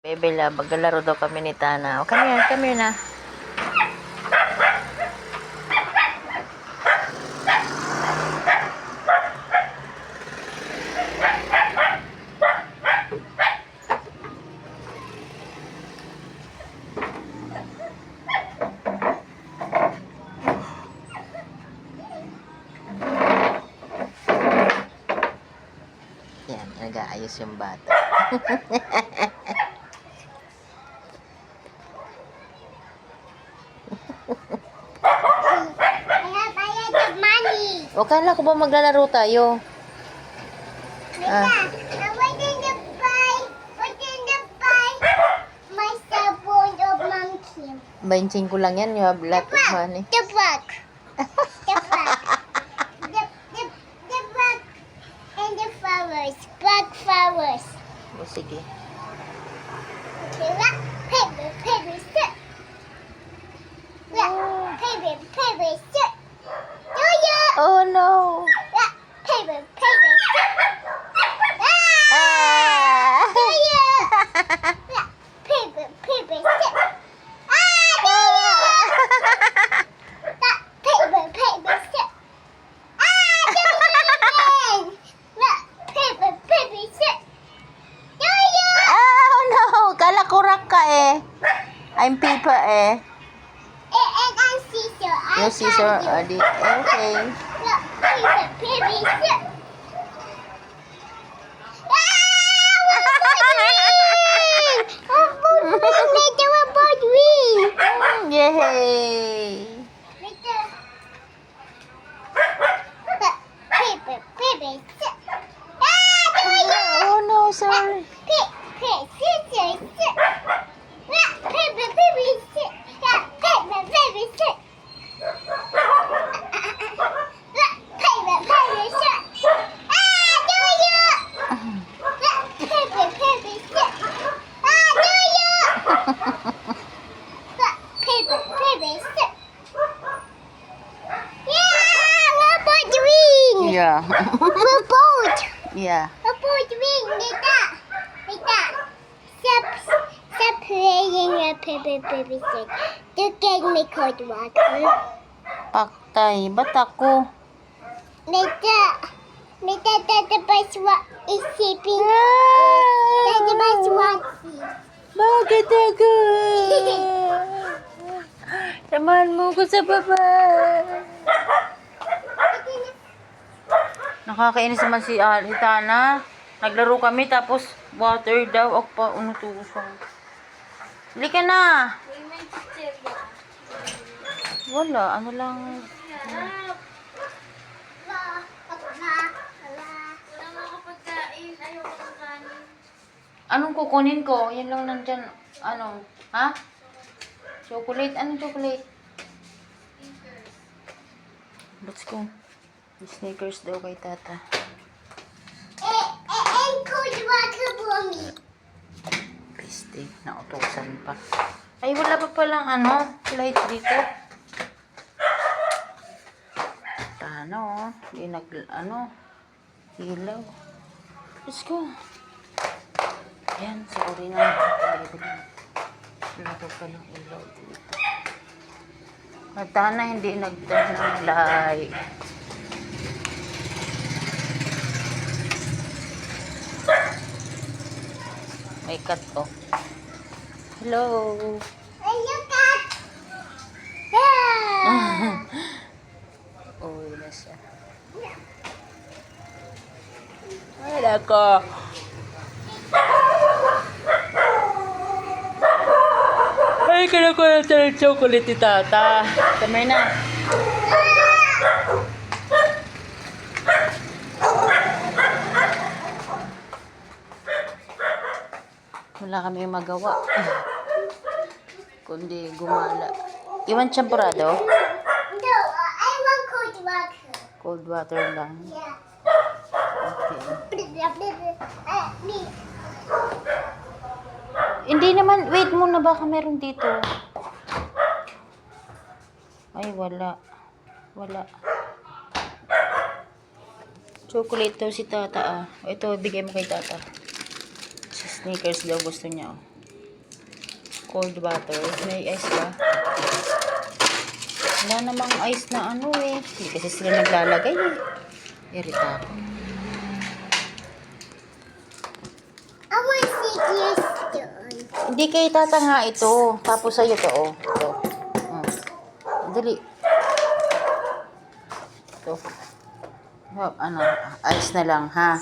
Bebe la, maglalaro daw kami ni Tana. O, come here, come na. Yan, nag-aayos yung bata. I have, I have the money. O, kala ko ba maglalaro tayo? Ah. Sabon of monkey. 25 lang yan, you have lot of money. The bug. The bug. the, the, the bug and the flowers. Bug flowers. O, sige. Okay, look. Paper, paper, sit. Look, paper, paper, sit. Do you? Oh, no! Look, paper, paper, sit. Ah! Ah! Do you? Look, paper, paper, sit. Ah, do you? Look, paper, paper, sit. Ah, do you again? Look, paper, paper, sit. Do you? Oh, no! Kala ko rock ka eh. I'm Pipa eh. And, and I'm Caesar. I Yung scissor, got you. adi. Okay. Look, paper, paper, sit. Paper, paper, sit. Don't get me cold water. Paktay. Ba't ako? That, that the bus is sleeping. The bus wants Bakit ako? Samahan mo ko sa baba. Nakakainis naman si uh, si Tana. Naglaro kami tapos water daw. Ako pa unutusan. Hindi ka na. Wala. Ano lang. Anong kukunin ko? Yan lang nandyan. Ano? Ha? Chocolate? Anong chocolate? Let's go. Sneakers daw kay tata. Eh, eh, and cold water for me. Piste. Nautosan pa. Ay, wala pa palang ano, light dito. Tana oh. Hindi nag, ano, ilaw. Let's go. Yan, sorry na. Wala pa palang ilaw dito. Tana, hindi nagtan ng light. May cut oh. Hello. Hey, look at. Ah. Uwi na siya. Ay, nako. Ay, kinukuha na chocolate ni tata. Kamay na. Wala kami magawa. Kundi gumala. Iwan champurado? No, I want cold water. Cold water lang. Yeah. Okay. Uh. Hindi naman, wait muna, baka meron dito. Ay, wala. Wala. Chocolate daw si tata ah. Ito, bigay mo kay tata. Sneakers daw gusto niya oh. Cold water. May ice ba? Wala namang ice na ano eh. Hindi kasi sila naglalagay eh. Irita ako. Hindi kay tata nga ito. Tapos sa'yo to, oh. Ito. Mm. Dali. Ito. Oh, ano, ice na lang, ha?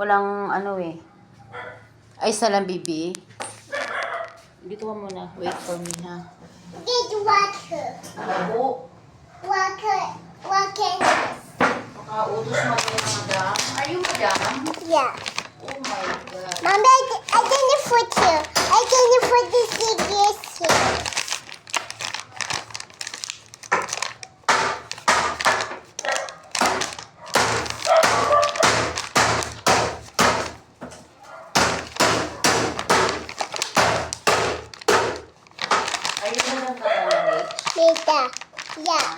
Walang, ano eh. Na lang, bibi. Dito ka muna. Wait for me, ha? This water. Labo. Water. Water. Makautos mo yung madam. Are you madam? Yeah. Oh my God. Mommy, I, I didn't put you. I didn't put this in this here. Are you madam Katolik? Mita. Yeah.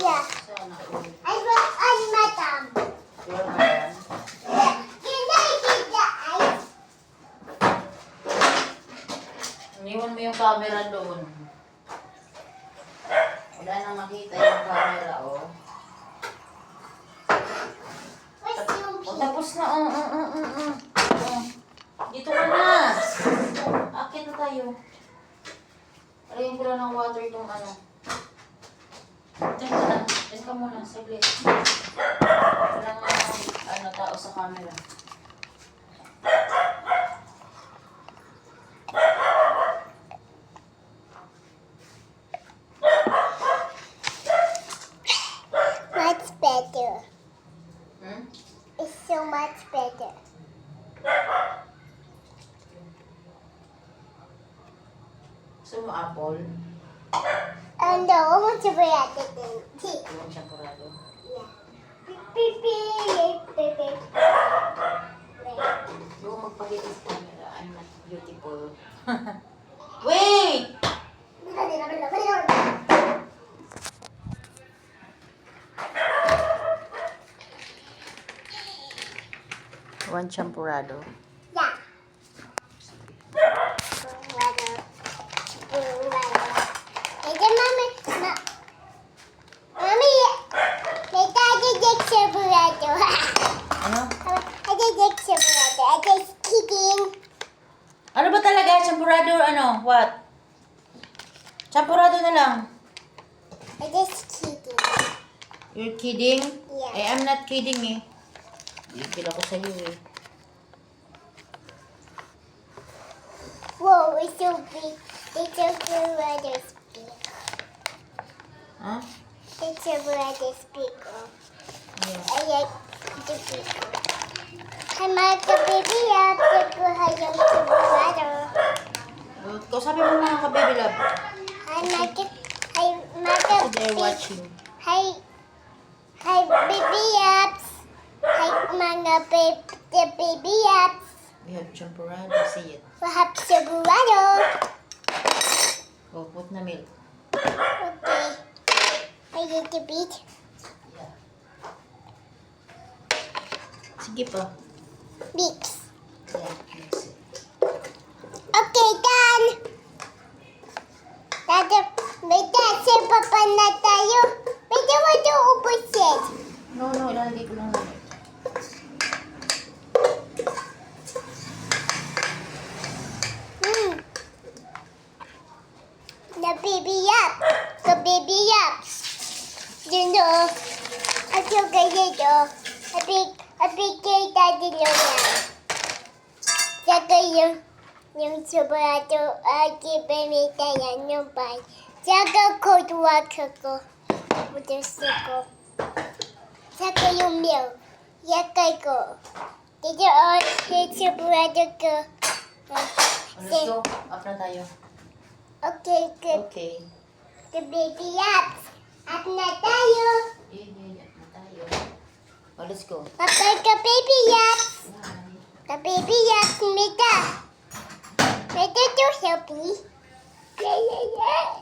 Yeah. Sana all. I was on madam. You're madam. Yeah. Can I get the ice? Iniwan mo yung camera doon. Wala nang makita yung camera, oh. What's your O, tapos na, oh, oh, oh, oh, oh. Oh. Dito ka na. Akit na tayo. Alayin ko lang ng water itong ano. Diyan ka na. Diyan ka muna, saglit. Walang ano, tao sa camera. Gusto mo apple? Be at the thing. Iwan siyang kurado. Yeah. Beep, beep. Yung magpakita sa camera, I'm not beautiful. Wait! One champurado. Ano? What? Champurado na lang. Ate kidding. You're kidding? Yeah. Eh, I'm not kidding eh. Bibig ako sa'yo eh. Whoa, it's so big. It's a burado speak. Ha? It's a burado speak. Yeah. I like the people. I like the baby up the. Uh, kausapin mo mga ka-baby love. I like it. I like So the they're watching. Hi, hi, baby apps. Hi, mga the baby apps. We have champurado. See it. Perhaps the burado. Oh, put na milk. Okay. I get the beat. Yeah. Sige pa. Beats. Yeah, mix it. Okay, done. Dada, may dasa pa pa na tayo. Pwede mo ito ubusin. No, no, ilalagay ko lang na. Hmm. The baby up. The baby up. You know, I feel good dito. A big, a big kay daddy Lola. Saka yung, yung sobrado, at ipamita yan yung bay. Saka cold water ko. Gusto ko. Saka yung milk. Yakay ko. Dito, oh, yung sobrado ko. Oh, let's go. Up na tayo. Okay, good. Okay. The baby up. Up na tayo. Yun, yun, up na tayo. Oh, let's go. Kapag ka baby up. Bye. Ka baby up, Mita. Mita to help me. Yeah, yeah, yeah. yeah.